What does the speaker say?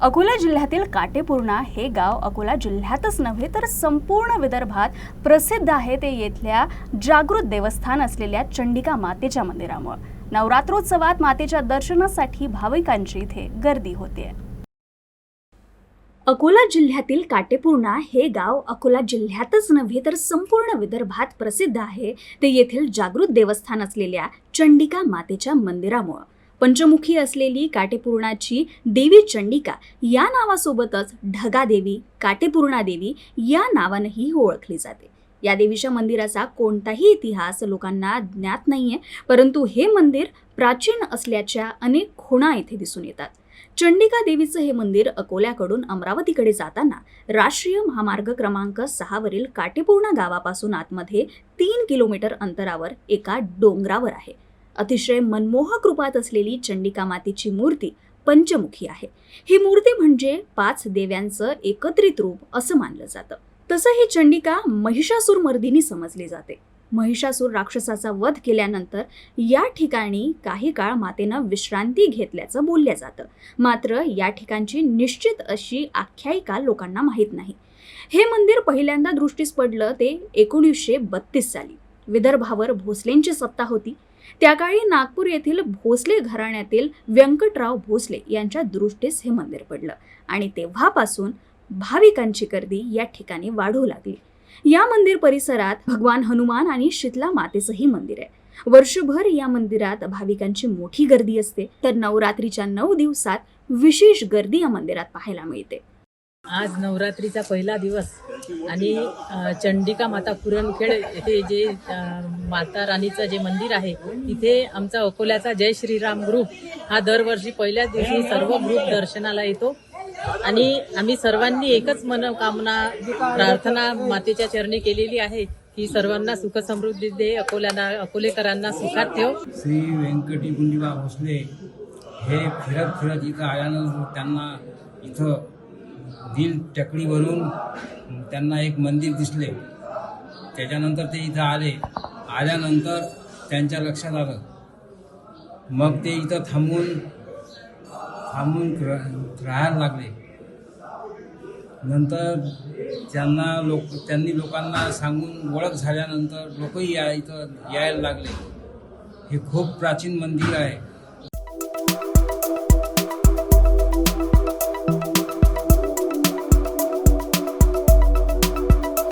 अकोला जिल्ह्यातील काटेपूर्णा हे गाव अकोला जिल्ह्यातच नव्हे तर संपूर्ण विदर्भात प्रसिद्ध आहे ते येथल्या जागृत देवस्थान असलेल्या चंडिका मातेच्या मंदिरामुळे. नवरात्रोत्सवात मातेच्या दर्शनासाठी भाविकांची इथे गर्दी होते. अकोला जिल्ह्यातील काटेपूर्णा हे गाव अकोला जिल्ह्यातच नव्हे तर संपूर्ण विदर्भात प्रसिद्ध आहे ते येथील जागृत देवस्थान असलेल्या चंडिका मातेच्या मंदिरामुळं. पंचमुखी असलेली काटेपूर्णाची देवी चंडिका या नावासोबतच ढगा देवी काटेपूर्णा देवी या नावानंही ओळखली जाते. या देवीच्या मंदिराचा कोणताही इतिहास लोकांना ज्ञात नाहीये परंतु हे मंदिर प्राचीन असल्याच्या अनेक खुणा येथे दिसून येतात. चंडिका देवीचं हे मंदिर अकोल्याकडून अमरावतीकडे जाताना राष्ट्रीय महामार्ग क्रमांक सहावरील काटेपूर्णा गावापासून आतमध्ये तीन किलोमीटर अंतरावर एका डोंगरावर आहे. अतिशय मनमोहक रूपात असलेली चंडिका मातेची मूर्ती पंचमुखी आहे. ही मूर्ती म्हणजे पाच देव्यांचं एकत्रित रूप असं मानलं जातं. तसं ही चंडिका महिषासूर मर्दिनी समजली जाते. महिषासूर राक्षसाचा वध केल्यानंतर या ठिकाणी काही काळ मातेनं विश्रांती घेतल्याचं बोललं जातं. मात्र या ठिकाणची निश्चित अशी आख्यायिका लोकांना माहीत नाही. हे मंदिर पहिल्यांदा दृष्टीस पडलं ते एकोणीसशे बत्तीस साली. विदर्भावर भोसलेंची सत्ता होती. त्या काळी नागपूर येथील भोसले घराण्यातील व्यंकटराव भोसले यांच्या दृष्टीस हे मंदिर पडलं आणि तेव्हापासून भाविकांची गर्दी या ठिकाणी वाढू लागली. या मंदिर परिसरात भगवान हनुमान आणि शीतला मातेचंही मंदिर आहे. वर्षभर या मंदिरात भाविकांची मोठी गर्दी असते. तर नवरात्रीच्या नऊ दिवसात विशेष गर्दी या मंदिरात पाहायला मिळते. आज नवरात्रीचा पहिला दिवस आणि चंडिका माता पुरणखेड हे जे माता राणीचं जे मंदिर आहे तिथे आमचा अकोल्याचा जय श्रीराम ग्रुप हा दरवर्षी पहिल्याच दिवशी सर्व ग्रुप दर्शनाला येतो. आणि आम्ही सर्वांनी एकच मनोकामना प्रार्थना मातेच्या चरणी केलेली आहे की सर्वांना सुखसमृद्धी दे अकोल्याना अकोलेकरांना सुखात ठेव. श्री व्यंकटी भोसले हे फिरत फिरत इथं आल्यानंतर त्यांना इथं दिल टेकडीवरून त्यांना एक मंदिर दिसले. त्याच्यानंतर ते इथं आले. आल्यानंतर त्यांच्या लक्षात आलं. मग ते इथं थांबून थांबून र- राहायला लागले. नंतर त्यांना लोक त्यांनी लोकांना सांगून ओळख झाल्यानंतर लोकही या इथं यायला लागले. हे खूप प्राचीन मंदिर आहे.